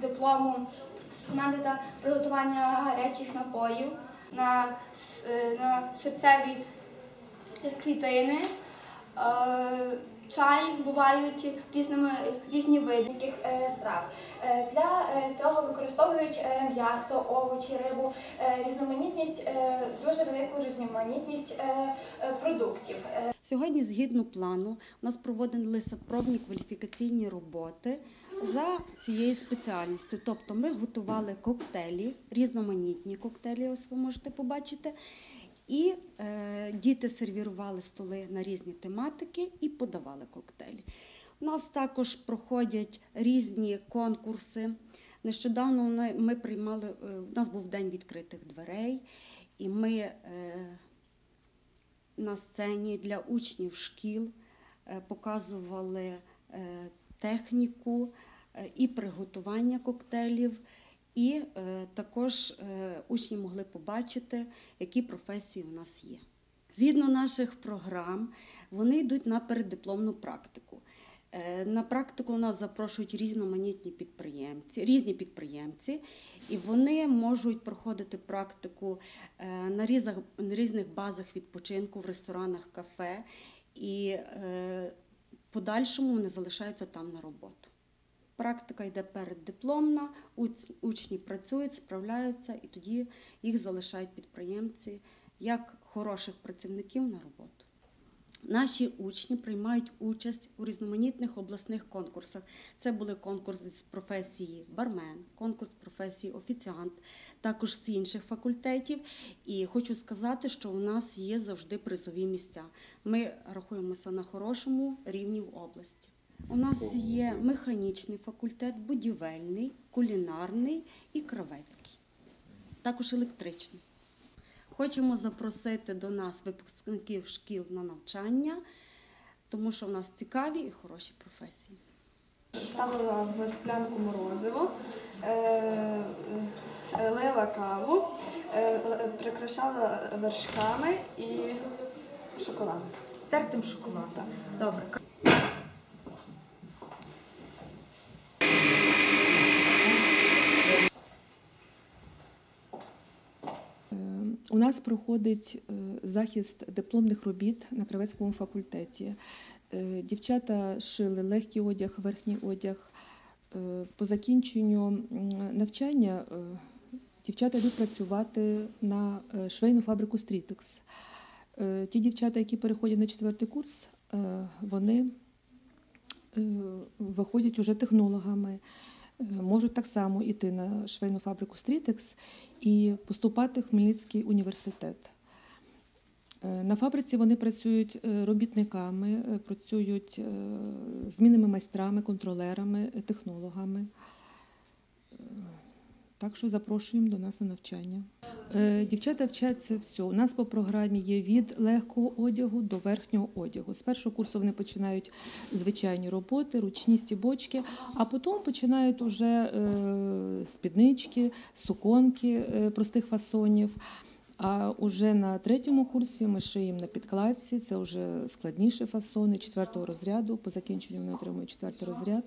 диплому команди та приготування гарячих напоїв на, е, на серцеві клітини. Е, Чай бувають різними різні види. е, страв. Для цього використовують м'ясо, овочі, рибу, різноманітність, дуже велику різноманітність е, е, продуктів. Е, Сьогодні, згідно плану, у нас проводилися пробні кваліфікаційні роботи за цією спеціальністю. Тобто ми готували коктейлі, різноманітні коктейлі, ось ви можете побачити. І е, діти сервірували столи на різні тематики і подавали коктейлі. У нас також проходять різні конкурси. Нещодавно ми- приймали, у нас був день відкритих дверей, і ми е, на сцені для учнів шкіл е, показували е, техніку і приготування коктейлів, і також учні могли побачити, які професії у нас є. Згідно наших програм, вони йдуть на переддипломну практику. Е, На практику у нас запрошують різноманітні підприємці, різні підприємці, і вони можуть проходити практику е, на різних, базах відпочинку в ресторанах, кафе, і е, подальшому вони залишаються там на роботу. Практика йде переддипломна, учні працюють, справляються, і тоді їх залишають підприємці як хороших працівників на роботу. Наші учні приймають участь у різноманітних обласних конкурсах. Це були конкурси з професії бармен, конкурс професії офіціант, також з інших факультетів. І хочу сказати, що у нас є завжди призові місця. Ми рахуємося на хорошому рівні в області. У нас є механічний факультет, будівельний, кулінарний і кравецький, також електричний. Хочемо запросити до нас випускників шкіл на навчання, тому що в нас цікаві і хороші професії. Ставила в склянку морозиво, е, е, лила каву, е, е, прикрашала вершками і шоколадом. Тертим шоколадом. Добре. Е, У нас проходить е, захист дипломних робіт на Кравецькому факультеті. Е, Дівчата шили легкий одяг, верхній одяг. Е, По закінченню навчання дівчата йдуть працювати на швейну фабрику Стрітекс. Ті дівчата, які переходять на четвертий курс, вони виходять уже технологами, можуть так само йти на швейну фабрику Стрітекс і поступати в Хмельницький університет. Е, На фабриці вони працюють е, робітниками, е, працюють е, змінними майстрами, контролерами, е, технологами. Е, Так що запрошуємо до нас на навчання. Е, Дівчата вчаться все. У нас по програмі є від легкого одягу до верхнього одягу. З першого курсу вони починають звичайні роботи, ручні стібочки, а потім починають уже е, спіднички, суконки е, простих фасонів. А уже на третьому курсі ми шиємо на підкладці. Це вже складніші фасони четвертого розряду. По закінченню вони отримують четвертий розряд.